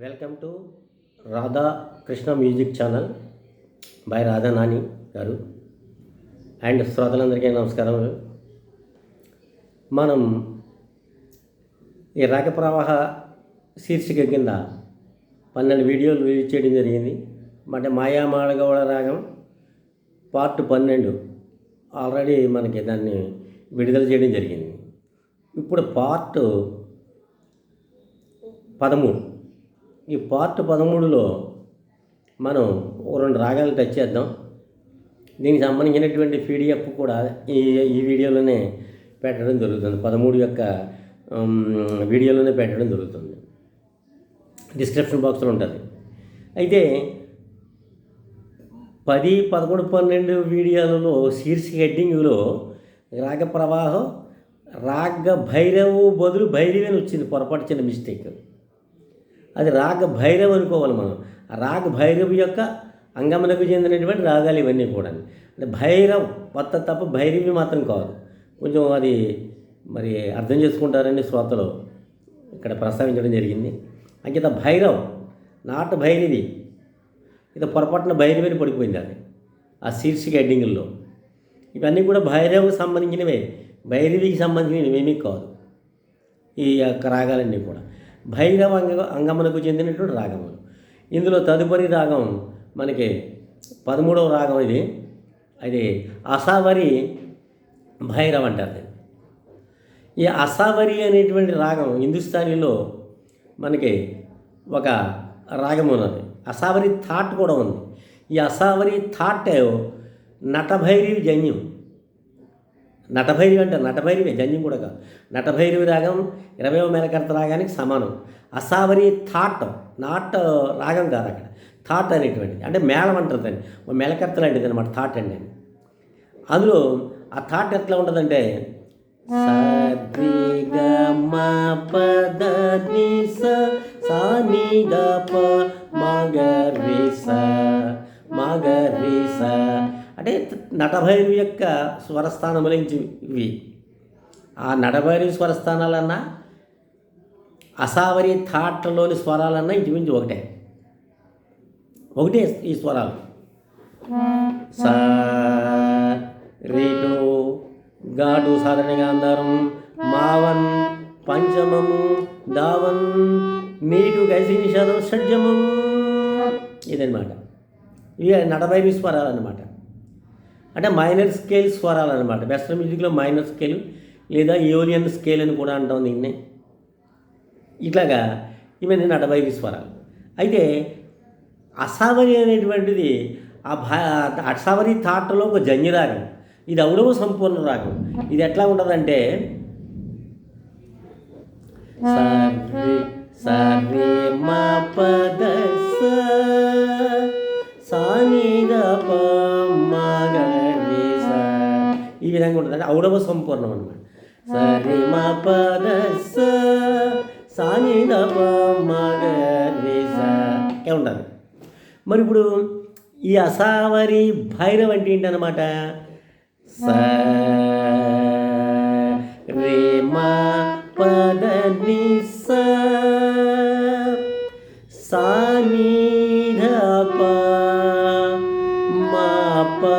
Welcome to Radha Krishna music channel by Radha Nani గారు. And శ్రోతలందరికీ నమస్కారం మనం ఈ రాగ ప్రవాహ శీర్షిక కింద పన్నెండు వీడియోలు రిలీజ్ చేయడం జరిగింది. అంటే మాయా మాడగౌడ రాగం పార్ట్ పన్నెండు ఆల్రెడీ మనకి దాన్ని విడుదల చేయడం జరిగింది. ఇప్పుడు పార్ట్ పదమూడు ఈ పార్ట్ పదమూడులో మనం ఓ రెండు రాగాలు టచ్ చేద్దాం. దీనికి సంబంధించినటువంటి పీడిఎఫ్ కూడా ఈ ఈ వీడియోలోనే పెట్టడం జరుగుతుంది. పదమూడు యొక్క వీడియోలోనే పెట్టడం జరుగుతుంది. డిస్క్రిప్షన్ బాక్స్లో ఉంటుంది. అయితే పది పదకొండు పన్నెండు వీడియోలలో శీర్షిక హెడ్డింగ్లో రాగ ప్రవాహం రాగ భైరవు బదులు భైరవి అని వచ్చింది పొరపాటు చిన్న మిస్టేక్ అది రాగ భైరవ్ అనుకోవాలి మనం. ఆ రాగ భైరవ్ యొక్క అంగములకు చెందినటువంటి రాగాలు ఇవన్నీ కూడా. అంటే భైరవ్ కొత్త తప్ప భైరవి మాత్రం కాదు. కొంచెం అది మరి అర్థం చేసుకుంటారని శ్రోతలు. ఇక్కడ ప్రస్తావించడం జరిగింది. అంకిత భైరవ్ నాట్ భైరవి. ఇది పొరపాటున భైరవిని పడిపోయింది అది. ఆ శీర్షిక హెడ్డింగుల్లో. ఇవన్నీ కూడా భైరవ్కి సంబంధించినవే. భైరవికి సంబంధించినవి ఏమీ కాదు. ఈ యొక్క రాగాలన్నీ కూడా. భైరవ అంగ అంగమునకు చెందినటువంటి రాగములు ఇందులో తదుపరి రాగం మనకి పదమూడవ రాగం ఇది. అది అసావరి భైరవ్ అంటారు ఈ అసావరి అనేటువంటి రాగం హిందుస్థానీలో మనకి ఒక రాగం ఉన్నది. అసావరి థాట్ కూడా ఉంది. ఈ అసావరి థాట్ నటభైరి జన్యం. నటభైరవి అంటే నటభైరవి జన్యం కూడా కాదు. నటభైరవి రాగం ఇరవై మేలకర్త రాగానికి సమానం. అసావరి థాట్ నాట్ రాగం కాదు అక్కడ. థాట్ అనేటువంటిది. అంటే మేళం అంటుంది దాన్ని. ఓ మేలకర్త లాంటిది అనమాట థాట్ అండి అందులో ఆ థాట్ ఎట్లా ఉంటుందంటే అంటే నటభైరు యొక్క స్వరస్థానములు ఇవి. ఆ నటభైరు స్వరస్థానాలన్నా అసావరి థాట్లలోని స్వరాలన్నా ఇంచుమించు ఒకటే. ఒకటే ఈ స్వరాలు. సా రేటు గాడు సాధారణ గాంధారం మావన్ పంచమము దావన్ మీటు గైసి నిషాదం షడ్జమం ఇదనమాట ఇవి నటభైరు స్వరాలు అన్నమాట అంటే మైనర్ స్కేల్ స్వరాలు అనమాట వెస్ట్రన్ మ్యూజిక్లో మైనర్ స్కేల్ లేదా యోలియన్ స్కేల్ అని కూడా అంటాం దీన్ని. ఇట్లాగా ఇవన్నీ నడభైవి స్వరాలు. అయితే అసావరి అనేటువంటిది ఆ భా అసావరి థాట్లో ఒక జన్యరాగం ఇది అవడవ సంపూర్ణ రాగం. ఇది ఎట్లా ఉంటుందంటే సరే సరే మా పద విధంగా ఉంటుంది. అంటే ఔడవ సంపూర్ణం అనమాట సరే మా పద స సాని ఉంటుంది మరి ఇప్పుడు ఈ అసావరి భైరవ్ అంటే ఏంటనమాట స రే మా పద ని స సా ధ మా పా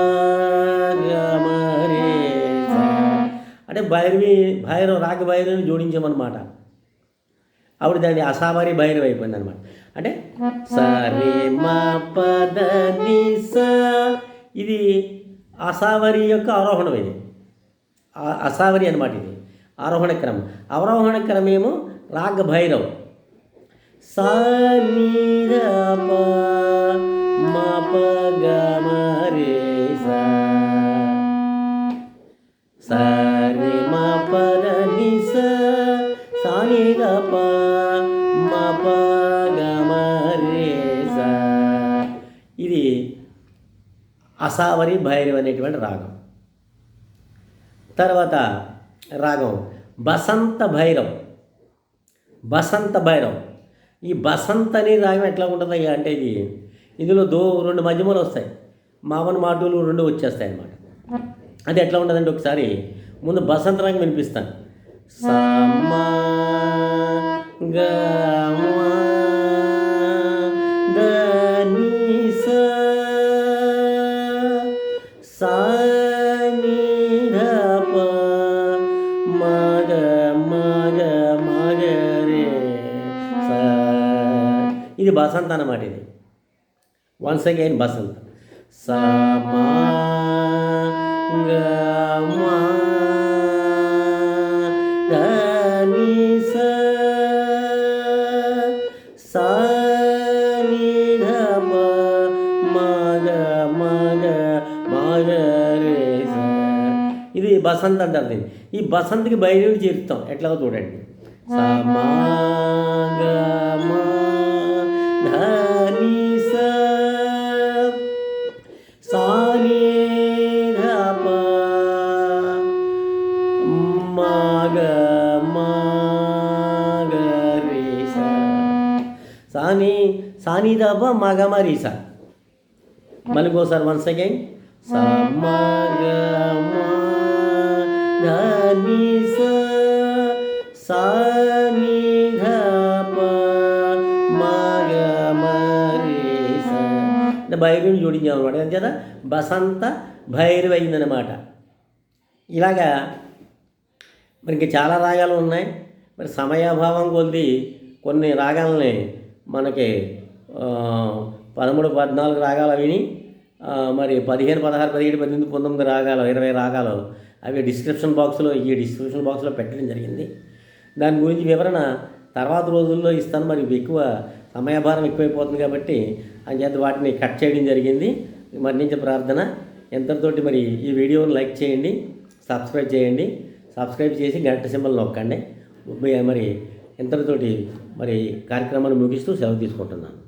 భైరవి భైరవ రాగ భైరవిని జోడించామన్నమాట. ఆవిడ దాన్ని అసావారి భైరవి అయిపోయింది అనమాట అంటే సరే మా పద ని స. ఇది అసావరి యొక్క ఆరోహణం ఇది. అసావరి అనమాట ఇది. ఆరోహణ క్రమం. అవరోహణ క్రమేమో రాగ భైరవ్. సా. సరే మా పద ని స సా ని ప ఇది అసావరి భైరవ్ అనేటువంటి రాగం. తర్వాత రాగం బసంత భైరవ్. బసంత భైరవ్. ఈ బసంత్ అనే రాగం ఎట్లా ఉంటుంది అంటే ఇది ఇందులో దో రెండు మధ్యమలు వస్తాయి. మామని మాటలు రెండు వచ్చేస్తాయి అన్నమాట అది ఎట్లా ఉంటుందంటే ఒకసారి ముందు బసంతరాంగం వినిపిస్తాను సమా ఇది బసంత అన్నమాట ఇది వన్స్ అగైన్ బసంత సమా ఇది బసంత్ అంటారు దీన్ని ఈ బసంత్కి బయలుదేరి చేరుతాం ఎట్లాగో చూడండి సమా మగ స సాని సాని దబ మగమరీస. మలుగో సార్ మళ్ళీ వన్స్ అగైన్ స మగ ధని స సా ని జోడించాం అనమాట అంతేదా బసంత భైరవి అయిందనమాట ఇలాగా మరి ఇంకా చాలా రాగాలు ఉన్నాయి. మరి సమయాభావం కొద్ది కొన్ని రాగాలని మనకి పదమూడు పద్నాలుగు రాగాలు విని మరి పదిహేను పదహారు పదిహేడు పద్దెనిమిది పంతొమ్మిది రాగాలు ఇరవై రాగాలు అవి డిస్క్రిప్షన్ బాక్స్లో ఈ డిస్క్రిప్షన్ బాక్స్లో పెట్టడం జరిగింది. దాని గురించి వివరణ తర్వాత రోజుల్లో ఇస్తాను. మరి ఎక్కువ సమయభారం ఎక్కువైపోతుంది కాబట్టి అంచేత వాటిని కట్ చేయడం జరిగింది. మరణించే ప్రార్థన. ఎంతటితోటి మరి ఈ వీడియోని లైక్ చేయండి సబ్స్క్రైబ్ చేయండి. సబ్స్క్రైబ్ చేసి గంట సింబల్ నొక్కండి. మరి ఇంతటితోటి మరి కార్యక్రమాన్ని ముగిస్తూ సెలవు తీసుకుంటున్నాను.